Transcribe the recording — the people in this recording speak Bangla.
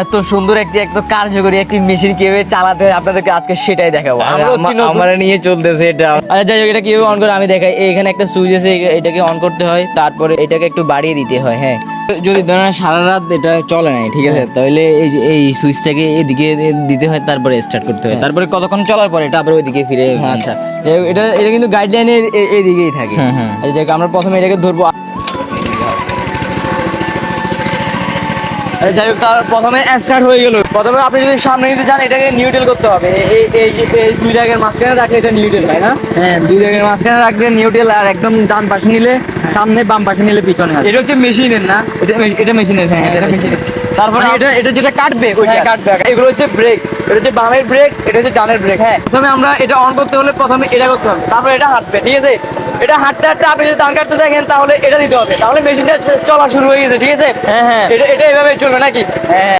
এত সুন্দর একটি এত কার্যকরী একটি মেশিন কীভাবে চালাতে হয় আপনাদেরকে আজকে সেটাই দেখাবো। আমার নিয়ে চলতেছে এটা। আচ্ছা যাই হোক এটা কীভাবে অন করে আমি দেখাই। এখানে একটা সুইচ আছে এটাকে অন করতে হয় তারপরে এটাকে একটু বাড়িয়ে দিতে হয় হ্যাঁ। যদি ধরেন সারা রাত এটা চলে নাই ঠিক আছে? তাহলে এই যে এই সুইচটাকে এদিকে দিতে হয় তারপরে স্টার্ট করতে হয়। তারপরে কতক্ষণ চলার পরে এটা আবার ওইদিকে ফিরে আচ্ছা এটা এটা কিন্তু গাইডলাইনে এইদিকেই থাকে। আচ্ছা যাই হোক, আমরা প্রথমে এটাকে ধরবো। যাই হোক তার প্রথমে স্টার্ট হয়ে গেল। প্রথমে আপনি যদি সামনে নিতে চান এটাকে নিউটেল করতে হবে। এই- এই এই যে- এই দুই জায়গার মাঝখানে রাখলে এটা নিউটেল হয় না? হ্যাঁ দুই জায়গার মাঝখানে রাখলে নিউটেল আর একদম ডান পাশে নিলে সামনে বাম পাশে নিলে পিছনে এটা হচ্ছে মেশিনের না? এটা এটা মেশিনের হ্যাঁ এটা মেশিনের তারপরে এটা এটা যেটা কাটবে ওইটা। কাটবে এগুলো হচ্ছে ব্রেক এটা হচ্ছে বামের ব্রেক এটা হচ্ছে ডানের ব্রেক হ্যাঁ প্রথমে আমরা এটা অন করতে হলে প্রথমে এটা করতে হবে। তারপরে এটা হাঁটবে ঠিক আছে? এটা হাঁটতে হাঁটতে আপনি যদি ধান কাটতে দেখেন তাহলে এটা দিতে হবে। তাহলে মেশিনটা চলা শুরু হয়ে গেছে ঠিক আছে? হ্যাঁ হ্যাঁ। এটা এটা এভাবে চলবে নাকি? হ্যাঁ।